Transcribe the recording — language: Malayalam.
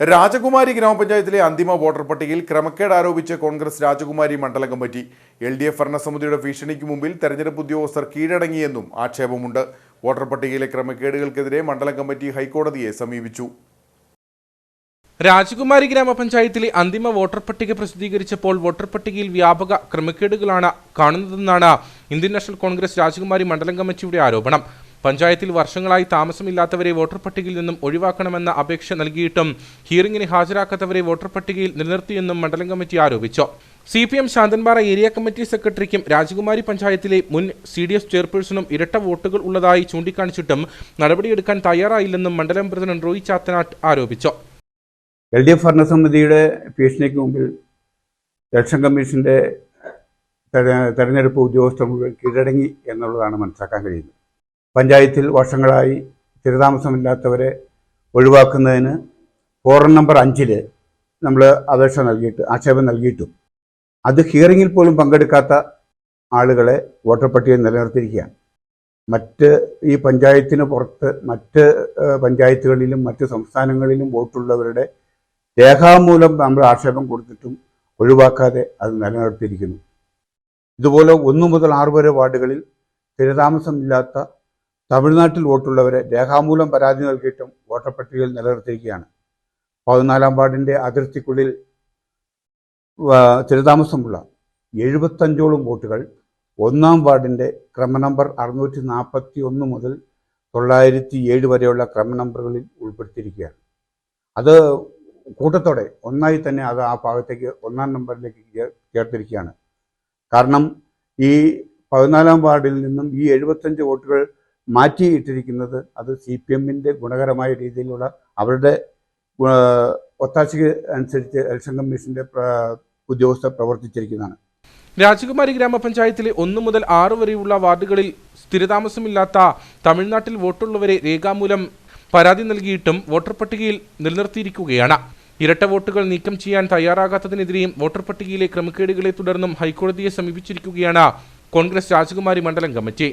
രാജകുമാരി ഗ്രാമപഞ്ചായത്തിലെ അന്തിമ വോട്ടർ പട്ടികയിൽ ക്രമക്കേട് ആരോപിച്ച് കോൺഗ്രസ് രാജകുമാരി മണ്ഡലം കമ്മിറ്റി. എൽ ഡി എഫ് ഭരണസമിതിയുടെ ഭീഷണിക്ക് മുമ്പിൽ തെരഞ്ഞെടുപ്പ് ഉദ്യോഗസ്ഥർ കീഴടങ്ങിയെന്നും ആക്ഷേപമുണ്ട്. വോട്ടർ പട്ടികയിലെ ക്രമക്കേടുകൾക്കെതിരെ മണ്ഡലം കമ്മിറ്റി ഹൈക്കോടതിയെ സമീപിച്ചു. രാജകുമാരി ഗ്രാമപഞ്ചായത്തിലെ അന്തിമ വോട്ടർ പട്ടിക പ്രസിദ്ധീകരിച്ചപ്പോൾ വോട്ടർ പട്ടികയിൽ വ്യാപക ക്രമക്കേടുകളാണ് കാണുന്നതെന്നാണ് ഇന്ത്യൻ നാഷണൽ കോൺഗ്രസ് രാജകുമാരി മണ്ഡലം കമ്മിറ്റിയുടെ ആരോപണം. പഞ്ചായത്തിൽ വർഷങ്ങളായി താമസമില്ലാത്തവരെ വോട്ടർ പട്ടികയിൽ നിന്നും ഒഴിവാക്കണമെന്ന അപേക്ഷ നൽകിയിട്ടും ഹിയറിംഗിന് ഹാജരാക്കാത്തവരെ വോട്ടർ പട്ടികയിൽ നിലനിർത്തിയെന്നും മണ്ഡലം കമ്മിറ്റി ആരോപിച്ചു. C P M Santhanpara area committee സെക്രട്ടറിക്കും Rajakumari പഞ്ചായത്തിലെ മുൻ സി ഡി എസ് ചെയർപേഴ്സണും ഇരട്ട വോട്ടുകൾ ഉള്ളതായി ചൂണ്ടിക്കാണിച്ചിട്ടും നടപടിയെടുക്കാൻ തയ്യാറായില്ലെന്നും മണ്ഡലം പ്രസിഡന്റ് റോയി ചാത്തനാട്ട് ആരോപിച്ചു. എൽ ഡി എഫ് ഭരണസമിതിയുടെ ഭീഷണിക്ക് മുമ്പിൽ ഇലക്ഷൻ കമ്മീഷന്റെ തെര- തെരഞ്ഞെടുപ്പ് ഉദ്യോഗസ്ഥർ മുഴുവൻ കീഴടങ്ങി എന്നുള്ളതാണ് മനസ്സിലാക്കാൻ കഴിയുന്നത്. പഞ്ചായത്തിൽ വർഷങ്ങളായി സ്ഥിരതാമസമില്ലാത്തവരെ ഒഴിവാക്കുന്നതിന് ഫോറം നമ്പർ അഞ്ചിൽ നമ്മൾ അപേക്ഷ നൽകിയിട്ട് ആക്ഷേപം നൽകിയിട്ടും. അത് ഹിയറിങ്ങിൽ പോലും പങ്കെടുക്കാത്ത ആളുകളെ വോട്ടർ പട്ടികയിൽ നിലനിർത്തിയിരിക്കുകയാണ്. മറ്റ് ഈ പഞ്ചായത്തിന് പുറത്ത് മറ്റ് പഞ്ചായത്തുകളിലും മറ്റ് സംസ്ഥാനങ്ങളിലും വോട്ടുള്ളവരുടെ രേഖാമൂലം നമ്മൾ ആക്ഷേപം കൊടുത്തിട്ടും ഒഴിവാക്കാതെ അത് നിലനിർത്തിയിരിക്കുന്നു. ഇതുപോലെ ഒന്നു മുതൽ ആറ് വരെ വാർഡുകളിൽ സ്ഥിരതാമസമില്ലാത്ത തമിഴ്നാട്ടിൽ വോട്ടുള്ളവരെ രേഖാമൂലം പരാതി നൽകിയിട്ടും വോട്ടർ പട്ടികയിൽ നിലനിർത്തിയിരിക്കുകയാണ്. പതിനാലാം വാർഡിന്റെ അതിർത്തിക്കുള്ളിൽ സ്ഥിരതാമസമുള്ള എഴുപത്തഞ്ചോളം വോട്ടുകൾ ഒന്നാം വാർഡിന്റെ ക്രമനമ്പർ അറുന്നൂറ്റി നാൽപ്പത്തി ഒന്ന് മുതൽ തൊള്ളായിരത്തി ഏഴ് വരെയുള്ള ക്രമ നമ്പറുകളിൽ ഉൾപ്പെടുത്തിയിരിക്കുകയാണ്. അത് കൂട്ടത്തോടെ ഒന്നായി തന്നെ അത് ആ ഭാഗത്തേക്ക് ഒന്നാം നമ്പറിലേക്ക് ചേർത്തിരിക്കുകയാണ്. കാരണം ഈ പതിനാലാം വാർഡിൽ നിന്നും ഈ എഴുപത്തഞ്ച് വോട്ടുകൾ മാറ്റിയിട്ടിരിക്കുന്നത് അത് സി പി എമ്മിന്റെ ഗുണകരമായ രീതിയിലുള്ള അവരുടെ ഒത്താശയ്ക്ക് അനുസരിച്ച് ഇലക്ഷൻ കമ്മീഷന്റെ ഉദ്യോഗസ്ഥർ പ്രവർത്തിച്ചിരിക്കുന്നതാണ്. രാജകുമാരി ഗ്രാമപഞ്ചായത്തിലെ ഒന്നു മുതൽ ആറ് വരെയുള്ള വാർഡുകളിൽ സ്ഥിരതാമസമില്ലാത്ത തമിഴ്നാട്ടിൽ വോട്ടുള്ളവരെ രേഖാമൂലം പരാതി നൽകിയിട്ടും വോട്ടർ പട്ടികയിൽ നിലനിർത്തിയിരിക്കുകയാണ്. ഇരട്ട വോട്ടുകൾ നീക്കം ചെയ്യാൻ തയ്യാറാകാത്തതിനെതിരെയും വോട്ടർ പട്ടികയിലെ ക്രമക്കേടുകളെ തുടർന്നും ഹൈക്കോടതിയെ സമീപിച്ചിരിക്കുകയാണ് കോൺഗ്രസ് രാജകുമാരി മണ്ഡലം കമ്മിറ്റി.